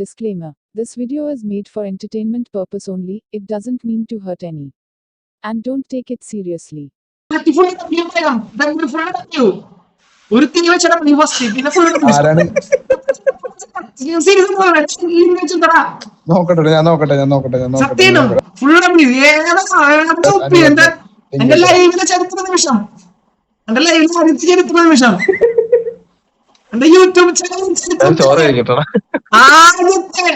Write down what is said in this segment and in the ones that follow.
Disclaimer This video is made for entertainment purpose only, it doesn't mean to hurt any. And don't take it seriously. Full പറയാം full W ഒരു തീ വെച്ചാൽ നീ first പിന്നെ full ആരാണ്? Serious വെച്ചിട്ടാ നോക്കട്ടെ ഞാൻ നോക്കട്ടെ ഞാൻ നോക്കട്ടെ ഞാൻ നോക്കട്ടെ സത്യം ഞാൻ നോക്കട്ടെ. ഫുൾ ഡബ്ല്യു ഏതാ എന്റെ ലൈവിലെ ചരിത്ര നിമിഷം. എന്റെ ലൈവിലെ ചരിത്ര നിമിഷം. എന്റെ യൂട്യൂബ് ചാനൽ ഞാൻ ചോറ് കഴിക്കട്ടോ ആദ്യത്തെ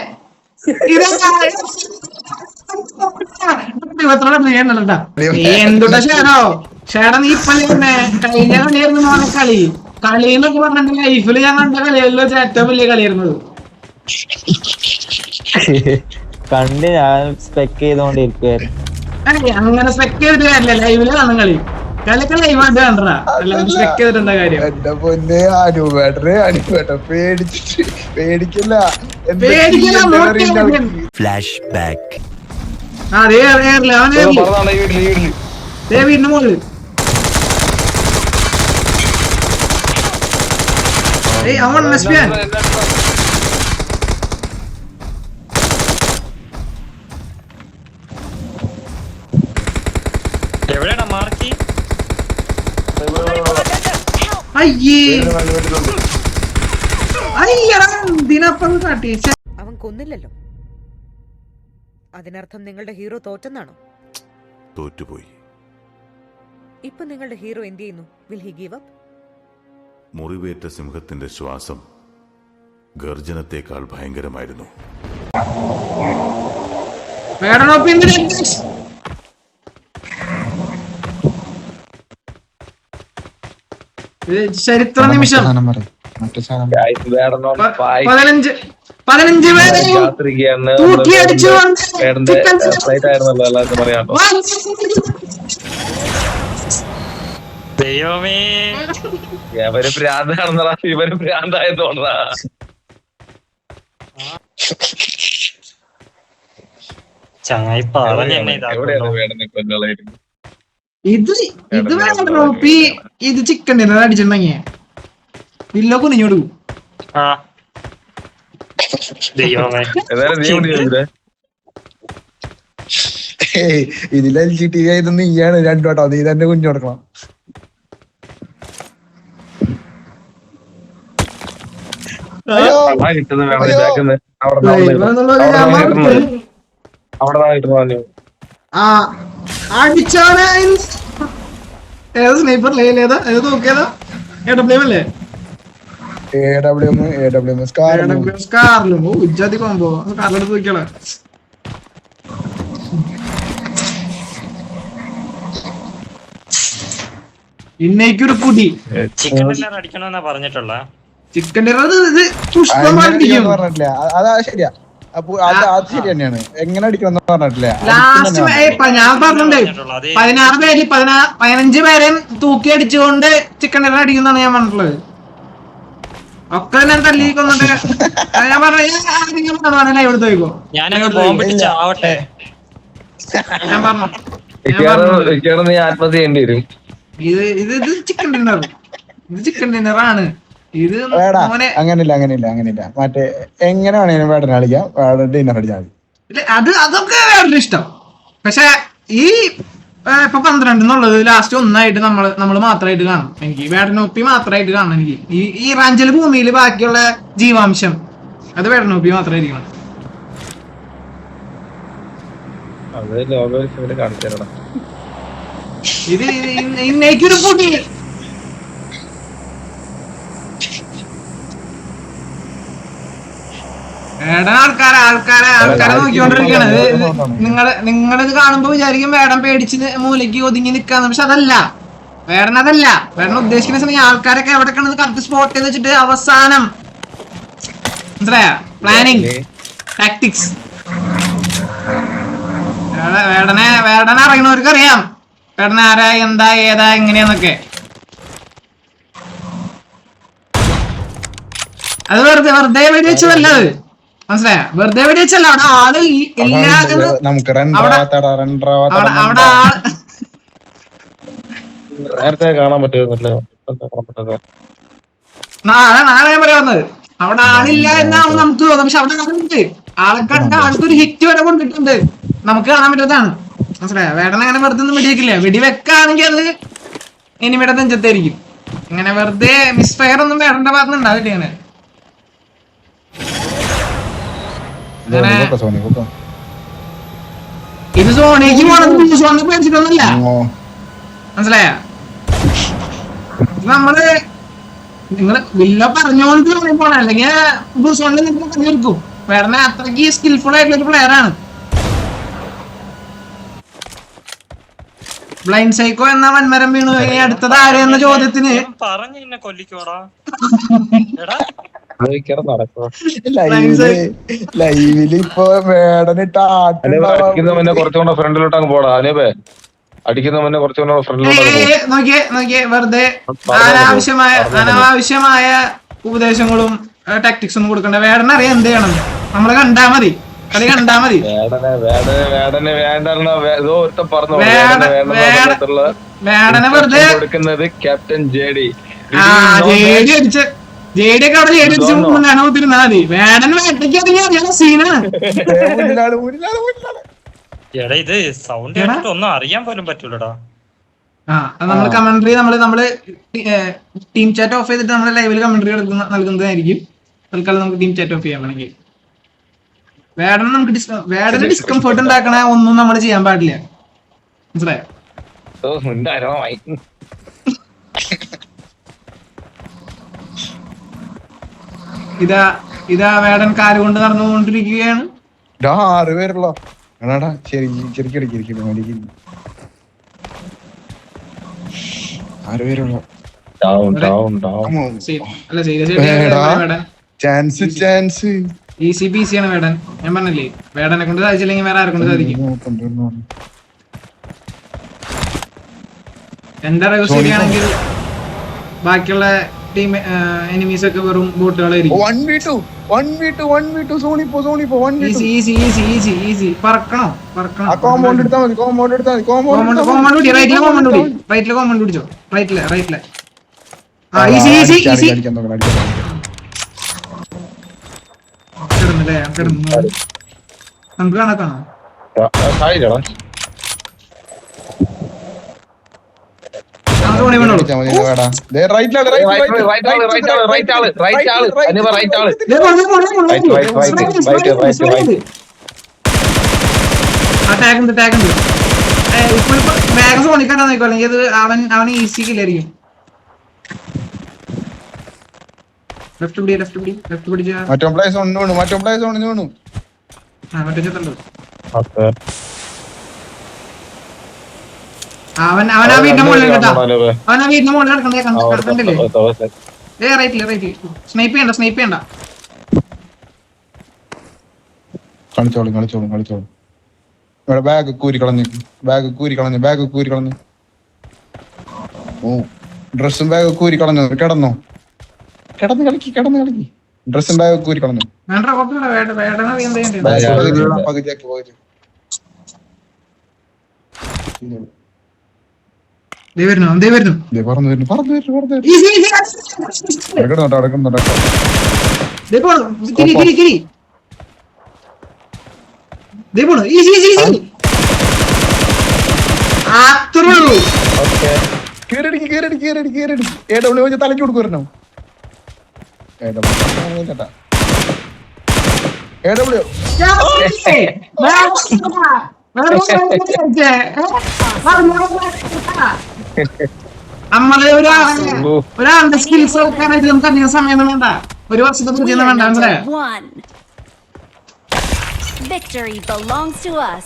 എന്തുട്ടാ ഷേടോ ഷേട നീ ഇപ്പല്ലേ പറഞ്ഞേ കഴിഞ്ഞ കളിയായിരുന്നു മോനെ കളി. കളി എന്നൊക്കെ പറഞ്ഞ ലൈഫിൽ ഞാൻ കണ്ട കളികളിൽ വെച്ച് ഏറ്റവും വലിയ കളിയായിരുന്നത്. കണ്ട് ഞാൻ സ്പെക്ക് ചെയ്തോണ്ടിരിക്കുവായിരുന്നു. അങ്ങനെ സ്പെക്ക് ചെയ്തിട്ട് കാര്യമില്ല. ലൈവിൽ കാണും കളി. എന്റെ പൊന്നെ അനുവേട്ടന് അനുവേട്ട പേടിച്ചിട്ട് പേടിക്കില്ല. വീട്ടിൽ ദേ വീടിന് മുകളിൽ ഏയ് അവൻ നശിപ്പിയാൻ എവിടെയാടാ മാർക്കി? അയ്യേ. അയ്യടാ അവൻ കൊന്നില്ലല്ലോ. അതിനർത്ഥം നിങ്ങളുടെ ഹീറോ തോറ്റെന്നാണോ? തോറ്റുപോയി. ഇപ്പൊ നിങ്ങളുടെ ഹീറോ എന്ത് ചെയ്യുന്നു? വിൽ ഹി ഗീവ് അപ്പ് മുറിവേറ്റ സിംഹത്തിന്റെ ശ്വാസം ഗർജനത്തെക്കാൾ ഭയങ്കരമായിരുന്നു. വേടനൊപ്പം എന്തിനാ ഇത് ചരിത്ര നിമിഷം. പതിനഞ്ച് പതിനഞ്ച് പേരെയും തൂക്കിയടിച്ചു ദൈവമേ. ഇവർ ഭ്രാന്താണെന്നടാ. ഇവർ ചങ്ങായി പറഞ്ഞു എവിടെയാണ്? ഇതാക്കുന്നു. വേടനെ ഇത് ഇത് വേടനോപ്പി ഇത് ചിക്കൻ ഡിന്നർ അടിച്ചിട്ടുണ്ടെങ്കിൽ വില്ലോ കുനിഞ്ഞോടു. ഇതിൽ എൽ ജി ടി ആയത് നീയാണ് രണ്ടു വട്ടോ. നീ തന്നെ കുഞ്ഞു കൊടുക്കണം അവിടെ ലൈവ് ഏത് സ്നൈപ്പർ ലൈൻ ഏതാ ഏത്? നോക്കിയതാ? എ ഡബ്ല്യു അല്ലേ? A W M A W M SCAR സ്കാറിലും ഓ ഉജ്ജാതി കോമ്പോ സ്കാറിലെടുത്ത് നോക്കിയാളെ ഇന്നേക്കൊരു കുടി ചിക്കൻ എല്ലാം അടിക്കണമെന്നാ പറഞ്ഞിട്ടുള്ള. ചിക്കൻ അത് ഇത് പറഞ്ഞിട്ടില്ല. അതാ ശരിയാ. അപ്പൊ അത് അത് ശരി തന്നെയാണ്. എങ്ങനെ അടിക്കണം പറഞ്ഞിട്ടില്ല? ലാസ്റ്റ് ഞാൻ പറഞ്ഞിട്ടുണ്ട്. പതിനാറ് പേര് പതിനാ പതിനഞ്ച് പേരെയും തൂക്കി അടിച്ചുകൊണ്ട് ചിക്കൻ ഡിന്നർ അടിക്കുന്നതാണ് ഞാൻ പറഞ്ഞിട്ടുള്ളത്. ഒക്കെ ഞാൻ തല്ലി കൊന്നിട്ട് ഞാൻ പറഞ്ഞു ലൈവ് എടുത്ത് പോയിക്കോ. ഞാനങ്ങ് ബോംബിട്ട് ചാവട്ടെ. ഞാൻ പറഞ്ഞു. ഞാൻ മിക്കവാറും പറഞ്ഞു. മിക്കവാറും നീ ആത്മഹത്യ ചെയ്യേണ്ടി വരും. ഇത് ഇത് ഇത് ചിക്കൻ ഡിന്നർ ഇത് ചിക്കൻ ഡിന്നറാണ് ആണ്. വേടാ അങ്ങനെയല്ല അങ്ങനില്ല അങ്ങനില്ല അങ്ങനില്ല. മറ്റേ എങ്ങനെ വേണേലും വേടനെ കളിക്കാം. വേടന്റെ ഡിന്നർ അടിച്ചാൽ മതി. അത് അതൊക്കെ വേറൊരു ഇഷ്ടം. പക്ഷെ ഈ ഇപ്പൊ പന്ത്രണ്ട് എന്നുള്ളത് ലാസ്റ്റ് ഒന്നായിട്ട് നമ്മൾ നമ്മൾ മാത്രമായിട്ട് കാണും. എനിക്ക് വേടനോപ്പി മാത്രമായിട്ട് കാണണം എനിക്ക്. ഈ ഈ റാഞ്ചൽ ഭൂമിയിൽ ബാക്കിയുള്ള ജീവാംശം അത് വേടനോപ്പി മാത്രമായിരിക്കണം അത് ലോകം കാണിച്ചു തരണം ഇത് ഇന്ന- ഇന്നേക്കൊരു പൊടി വേടൻ ആൾക്കാരെ ആൾക്കാരെ ആൾക്കാരെ നോക്കിക്കൊണ്ടിരിക്കുകയാണ് നിങ്ങൾ നിങ്ങളിത് കാണുമ്പോ വിചാരിക്കും വേടൻ പേടിച്ച് മൂലയ്ക്ക് ഒതുങ്ങി നിക്കാന്ന്. പക്ഷെ അതല്ല. വേടൻ അതല്ല. വേടൻ ഉദ്ദേശിക്കുന്ന സമയം ആൾക്കാരൊക്കെ എവിടെ കണ്ടത് കറക്റ്റ് സ്പോട്ട് ചെയ്ത് വെച്ചിട്ട് അവസാനം. മനസ്സിലായ? പ്ലാനിങ് ടാക്ടിക്സ് വേടനെ വേടനെ അറിയണവർക്ക് അറിയാം. വേടന ആരാ എന്താ ഏതാ എങ്ങനെയാന്നൊക്കെ. അത് വെറുതെ വെറുതെ വെടി വെച്ചതല്ല അത്. മനസ്സിലായ? വെറുതെ വെടി വെച്ചല്ല അവിടെ ആൾ ഇ- നമുക്ക് അവിടെ- ആൾ നേരത്തെ കാണാൻ പറ്റുന്നില്ല. കാണാൻ നാളെ നാളെ ഞാൻ പറയാൻ വന്നത്. അവിടെ ആളില്ല എന്നാണ് നമുക്ക് തോന്നുന്നത്. പക്ഷെ അവിടെ ആളുണ്ട്. ആൾക്കാർക്ക് ആൾക്കൊരു. ഹിറ്റ് വരെ കൊണ്ടിട്ടുണ്ട്. നമുക്ക് കാണാൻ പറ്റുന്നതാണ്. മനസ്സിലായോ? വേടന അങ്ങനെ വെറുതെ ഒന്നും വെടിവെക്കില്ല വെടി വെക്കാണെങ്കിൽ അത് ഇനിമിയുടെ നെഞ്ചത്തായിരിക്കും ഇങ്ങനെ വെറുതെ മിസ്ഫയർ ഒന്നും വേടന്റെ ഭാഗത്ത് ഉണ്ടാവില്ല ഇങ്ങനെ. ഇത് സോണിക്ക് പോണത് സോണിക്ക് പേടിച്ചിട്ടൊന്നുമില്ല. മനസ്സിലായ? നമ്മൾ നിങ്ങൾ വില്ല പറഞ്ഞോണ്ട് പോണ. അല്ലെങ്കിൽ ബ്രൂസോണിൽ നിങ്ങൾ പറഞ്ഞിരിക്കും വേറെ അത്രയ്ക്ക് സ്കിൽഫുൾ ആയിട്ടുള്ള ഒരു പ്ലെയർ ആണ്. ബ്ലൈൻഡ് സൈക്കോ എന്ന വൻമരം വീണു. ഇനി അടുത്തത് ആരെന്ന എന്ന ചോദ്യത്തിന്? പറഞ്ഞു എന്നെ കൊല്ലിക്കോടാ. ലൈവിൽ ലൈവിൽ ഇപ്പൊ വേടനിട്ട് അനൂപ് അടിക്കുന്ന മുന്നേ ആട്ടുണ്ടാവും കുറച്ചുകൂടെ ഫ്രണ്ടിലോട്ട് അങ്ങ് പോടാ അനൂപേ. അടിക്കുന്ന മുന്നേ കുറച്ചുകൂടെ ഫ്രണ്ടിലോട്ട് നോക്കിയേ നോക്കിയേ വെറുതെ അനാവശ്യമായ അനാവശ്യമായ ഉപദേശങ്ങളും ടാക്ടിക്സ് ഒന്നും കൊടുക്കണ്ട. വേടന അറിയാം എന്ത് ചെയ്യണം. നമ്മൾ കണ്ടാ മതി. കളി കണ്ടാ മതി. വേടനെ വെറുതെ കൊടുക്കുന്നത് ക്യാപ്റ്റൻ ജേഡി അടിച്ച്. ജേഡി ഒക്കെ അവിടെ ജേഡി അടിച്ച് ഇതൊന്നോ? മുന്നാണോത്തിരുന്നാ മതി. വേടൻ വേട്ടയ്ക്ക് അതിന് അറിയാൻ സീനാണ് മുന്നിലാണ് മുന്നിലാണ് മുന്നിലാണ് എടാ ഇത് സൗണ്ട്. കേട്ടിട്ട് ഒന്നും അറിയാൻ പോലും പറ്റൂലടാ. ആ കമന്ററി നമ്മൾ നമ്മൾ ടീം ചാറ്റ് ഓഫ് ചെയ്തിട്ട് നമ്മൾ ലൈവിൽ കമന്ററി നൽകുന്നതായിരിക്കും. തൽക്കാലം നമുക്ക് ടീം ചാറ്റ് ഓഫ് ചെയ്യാൻ വേണമെങ്കിൽ. വേടന നമുക്ക് വേടന ഡിസ്കംഫർട്ട് ഉണ്ടാക്കണ ഒന്നും നമ്മൾ ചെയ്യാൻ പാടില്ല. മനസ്സിലായോ ഓ മുണ്ടാരമായി ഇതാ ഇതാ വേടൻ കാൽ കൊണ്ട് നടന്നുകൊണ്ടിരിക്കുകയാണ്. ആറ് പേരുള്ളോ? എടാടാ ശരി ശരിക്കും ആറ് പേരുള്ളോ? ഡൗൺ ഡൗൺ ഡൗൺ സീ- അല്ല സീരിയസ് വേടാ. Vedan chance chance easy P C ആണ് വേടൻ. ഞാൻ പറഞ്ഞില്ലേ വേടനെ കൊണ്ട് സാധിച്ചില്ലെങ്കിൽ വേറെ സാധിക്കും. എന്റെ ബാക്കിയുള്ള ടീം എനിമീസ് ഒക്കെ വെറും ബോട്ടുകളായിരിക്കും. One v two one v two one v two സോണിപ്പോ സോണിപ്പോ one v easy easy easy easy easy പറക്കണോ പറക്കണോ. കോമ്പൗണ്ട് എടുത്താൽ മതി കോമ്പൗണ്ട് എടുത്താൽ മതി. കോമ്പൗണ്ട് കോമണ്ട് പിടി റൈറ്റിലെ കോമണ്ട് പിടി റൈറ്റിലെ കോമണ്ട് പിടിച്ചോ. റൈറ്റിലെ റൈറ്റിലെ ആ ഈസി ഈസി ഈസി കിടന്നില്ലേ? കിടന്നു. നമുക്ക് കണക്കാണോ ഉണ്ട് മതി വേടാ ഏ, ഇപ്പൊ ഇപ്പൊ ബാഗ് സോണിക്കാട്ടാ നോക്കോ അല്ലെങ്കിൽ അവൻ അവൻ ഈസി കില്ലായിരിക്കും ലെഫ്റ്റ് പിടി ലെഫ്റ്റ് പിടി ലെഫ്റ്റ് പിടിച്ച മറ്റോ പ്ലേസ് ഒന്ന് വേണു മറ്റോ പ്ലേസ് ഒന്ന് വേണു ആ മറ്റേ ചെത്തുണ്ട് അവൻ അവൻ ആ വീടിന്റെ മുകളിൽ കേട്ടോ അവൻ ആ വീടിന്റെ മുകളിൽ കിടക്കണ്ടേ കണ്ടില്ലേ ഏ റൈറ്റ് സ്നൈപ്പ് ചെയ്യണ്ട സ്നൈപ്പ് ചെയ്യണ്ട. കളിച്ചോളും കളിച്ചോളും കളിച്ചോളും. ഇവിടെ ബാഗ് കൂരി കളഞ്ഞു. ബാഗ് കൂരി കളഞ്ഞു ബാഗ് കൂരി കളഞ്ഞു. ഓ ഡ്രസ്സും ബാഗ് കൂരി കളഞ്ഞു. കിടന്നോ? കിടന്ന് കളിക്ക് കിടന്ന് കളിക്ക്. ഡ്രസ്സും ബാഗ് കൂരി കളഞ്ഞു. വേണ്ട കുഴപ്പമില്ല ദേ വരുന്നു ദേ വരുന്നു. ദേ, പറന്നു വരുന്നു പറന്നു വരുന്നു പറന്നു വരുന്നു. കിടന്നോട്ടോ കിടന്നോട്ടോ ദേ പോണു കിരി കിരി കിരി ദേ പോണു ഈസി ഈസി ഈസി. അത്രേ ഉള്ളൂ. കേറടിക്ക് കേറടി കേറടി കേറടി എ ഡബ്ല്യു വെച്ച് തലക്ക് കൊടുക്കുവരണോ എ ഡബ്ല്യു ചേട്ടാ എ ഡബ്ല്യു. ഞാൻ നമ്മൾ ഒരാളെ ഒരാളുടെ സ്കിൽസ് നോക്കാനായിട്ട് നമുക്ക് അധികം സമയമൊന്നും വേണ്ട. ഒരു വർഷത്തെ പുതിയൊന്നും വേണ്ട മനസ്സിലായോ one. Victory belongs to us.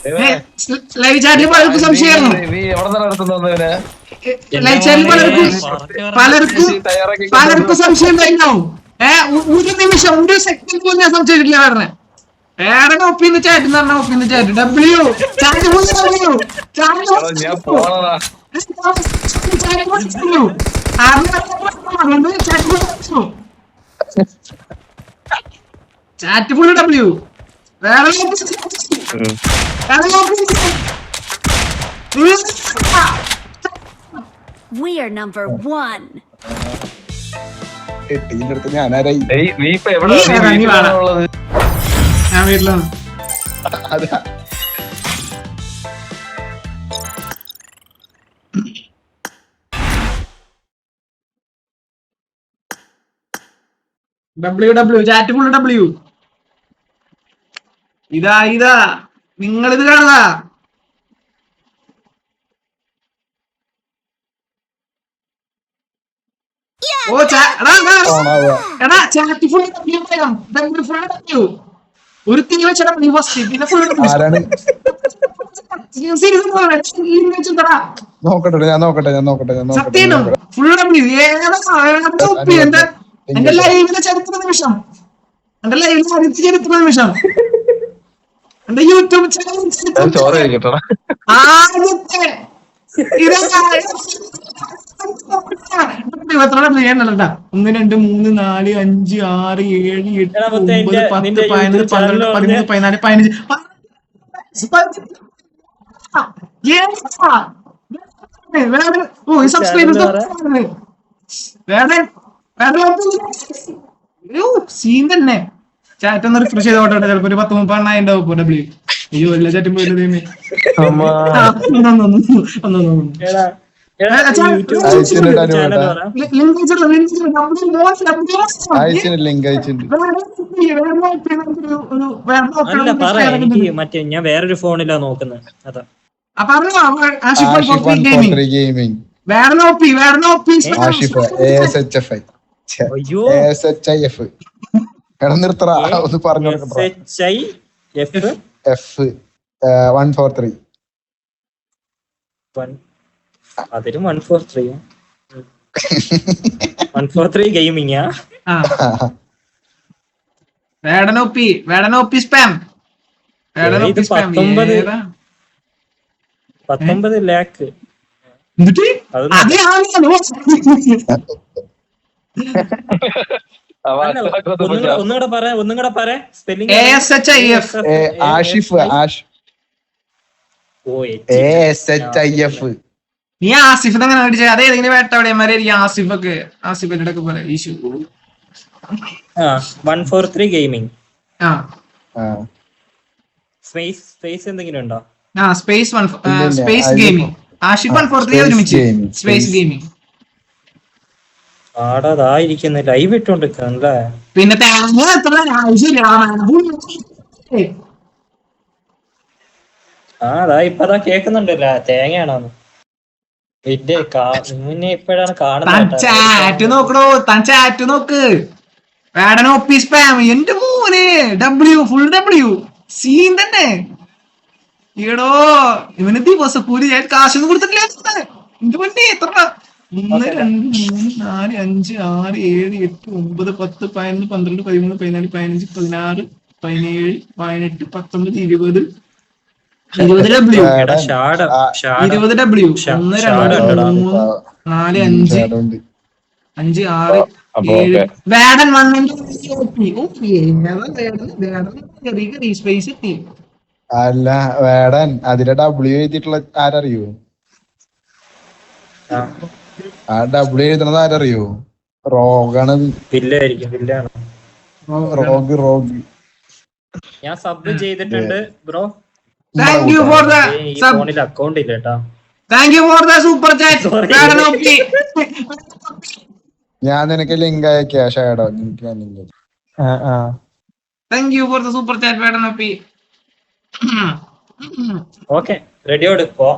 Live ചാറ്റിൽ പലർക്കും സംശയമായിരുന്നു. ലൈവ് ചാറ്റിൽ പലർക്കും പലർക്കും പലർക്കും സംശയം ഉണ്ടായിട്ടുണ്ടാവും ഏ ഒരു നിമിഷം ഒരു സെക്കൻഡ് പോലും ഞാൻ സംശയിച്ചിട്ടില്ല പറഞ്ഞ. വേറെ ഒപ്പിന്ന് ചാറ്റ് എന്ന് പറഞ്ഞ ഒപ്പിന്ന് ചാറ്റ് ഡബ്ല്യു ചാറ്റ് ഡബ്ല്യു ഞാൻ പോണതാ. Chat full W. വേറെ We are number one. ഞാനാരായി? നീ ഇപ്പൊ എവിടെ വീട്ടിലാണോ W W chat full W ഇതാ ഇതാ. നിങ്ങൾ ഇത് കാണുക. ഓ എടാ, chat full W W full W ഒരു തിരി വെച്ച ഡബ്ല്യു ഫസ്റ്റ് പിന്നെ ഫുൾ നോക്കട്ടെ ഞാൻ നോക്കട്ടെ ഞാൻ നോക്കട്ടെ ഞാൻ നോക്കട്ടെ സത്യം. ഫുൾ ഡബ്ല്യു ഏതാ ഒപ്പി എന്റെ ലൈവിലെ ചരിത്ര നിമിഷം. എന്റെ ലൈവിലെ ചരിത്ര ചരിത്ര നിമിഷം. എന്റെ യൂട്യൂബ് ചാനൽ ആദ്യത്തെ ഒന്ന് രണ്ട് മൂന്ന് നാല് അഞ്ച് ആറ് ഏഴ് എട്ട് ഒമ്പത് പത്ത് പതിനൊന്ന് പന്ത്രണ്ട് പതിമൂന്ന് പതിനാല് പതിനഞ്ച് വേറെ ഓ ഈ സബ്സ്ക്രൈബേഴ്സ് വേറെ വേറെ സീൻ തന്നെ. ചാറ്റ് ഒന്ന് റിഫ്രഷ് ചെയ്ത് ഓട്ടോട്ടെ ചിലപ്പോ ഒരു പത്ത് മുപ്പതെണ്ണായി ഉണ്ടാവും ഡബ്ല്യു അയ്യോ എല്ലാ ചാറ്റും മറ്റേ ഞാൻ വേറൊരു ഫോണിലാ നോക്കുന്നത് അതാ. അപ്പൊ വേറെ നോപ്പി വേറെ നോപ്പി അയ്യോ. എസ് എച്ച് ഐ എഫ് നിർത്തറ ഒന്ന് പറഞ്ഞു F F one four three അതിലും one four three one four three ഗെയിമിങ്ങാ വേടനോപ്പി വേടനോപ്പി സ്പാം വേടനോപ്പി സ്പാം പത്തൊമ്പത്? ലാക്ക്. എന്നിട്ട്? അത് ആളാണോ അവ ഒന്നും കൂടെ- ഒന്നും പറ ഒന്നും പറ. Spelling A S H I F Ashif Ash നീ ആസിഫ് അങ്ങനെ അടിച്ച അതേ ഏതെങ്കിലും വേട്ടവിടെമാരെ ആസിഫ് ഒക്കെ ആസിഫിന്റെ ഒക്കെ പോലെ ഈശു. വൺ ഫോർ ത്രീ ഗെയിമിംഗ് ആ. സ്പേസ് സ്പേസ് എന്തെങ്കിലും ഉണ്ടോ? ആ space one space gaming Ashif one four three ഒരുമിച്ച്. സ്പേസ് ഗെയിമിംഗ് ആടാ ലൈവ് ഇട്ടോണ്ടിരിക്കണല്ലേ? പിന്നെ തേങ്ങ എത്ര ആവശ്യമില്ല. ആ അതാ ഇപ്പതാ കേക്കുന്നുണ്ടല്ലോ. തേങ്ങയാണോന്ന്. കാ മുന്നേ ഇപ്പോഴാണ് കാണുന്നത് ചാറ്റ് നോക്കണോ താൻ ചാറ്റ് നോക്ക്. വേടൻ ഒപ്പി സ്പാം എന്റെ മോനെ ഡബ്ല്യു ഫുൾ ഡബ്ല്യു സീൻ തന്നെ. ഈടോ ഇവന് ദിവസക്കൂലി ഞാൻ കാശൊന്നും കൊടുത്തിട്ടില്ല. എന്റെ മുന്നേ എത്ര ഒന്ന് രണ്ട് മൂന്ന് നാല് അഞ്ച് ആറ് ഏഴ് എട്ട് ഒമ്പത് പത്ത് പതിനൊന്ന് പന്ത്രണ്ട് പതിമൂന്ന് പതിനാല് പതിനഞ്ച് പതിനാറ് പതിനേഴ് പതിനെട്ട് പത്തൊമ്പത് ഇരുപത് ഇരുപത് ഡബ്ല്യു ഇരുപത് ഡബ്ല്യു ഒന്ന് രണ്ട്. മൂന്ന് നാല് അഞ്ച് അഞ്ച് ആറ് ഏഴ് ഓക്കേ. വേടൻ വന്നിട്ട് സ്പേസ് എത്തി അല്ല വേടൻ. അതിലെ ഡബ്ല്യു എഴുതിയിട്ടുള്ള ആരറിയോ? ആ, ഡബ്ല്യു എഴുതണത് ആരറിയോ? റോഗാണ്. Rogue rogue. ഞാൻ സബ് ചെയ്തിട്ടുണ്ട് bro. Thank you for the ഫോണിൽ അക്കൗണ്ട് ഇല്ല കേട്ടോ. Thank you for the super chat ഞാൻ നിനക്ക് ലിങ്ക് അയക്കാ ഷാഡോ എനിക്ക് ഞാൻ link thank you for the super chat വേടൻ ഒപ്പി ഓക്കെ റെഡിയോട് പോ